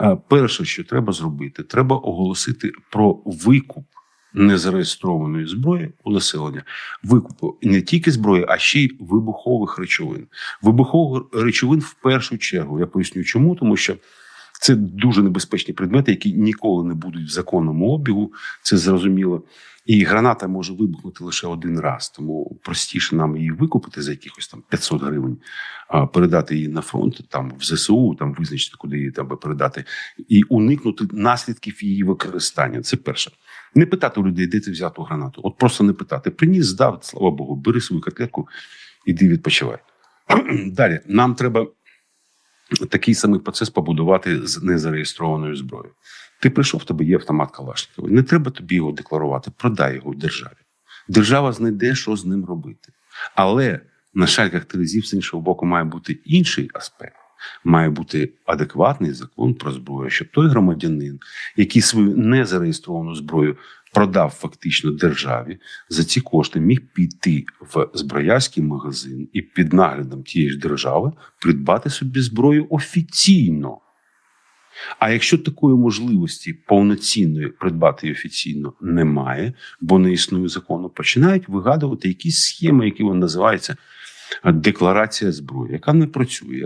Е, Перше, що треба зробити, треба оголосити про викуп незареєстрованої зброї у населення. Викупу не тільки зброї, а ще й вибухових речовин. Вибухових речовин в першу чергу. Я поясню, чому, тому що. Це дуже небезпечні предмети, які ніколи не будуть в законному обігу. Це зрозуміло. І граната може вибухнути лише один раз, тому простіше нам її викупити за якихось там 500 гривень, передати її на фронт, там в ЗСУ, там визначити, куди її треба передати, і уникнути наслідків її використання. Це перше. Не питати у людей, де ти взяв ту гранату. От просто не питати. Приніс, здав, слава Богу, бери свою котлетку, іди відпочивай. Далі нам треба такий самий процес побудувати з незареєстрованою зброєю. Ти прийшов, в тебе є автомат Калашникова. Не треба тобі його декларувати, продай його державі. Держава знайде, що з ним робити. Але на шальках терезів з іншого боку має бути інший аспект. Має бути адекватний закон про зброю, щоб той громадянин, який свою незареєстровану зброю продав фактично державі, за ці кошти міг піти в зброярський магазин і під наглядом тієї ж держави придбати собі зброю офіційно. А якщо такої можливості повноцінної придбати офіційно немає, бо не існує закону, починають вигадувати якісь схеми, які вони називаються декларація зброї, яка не працює.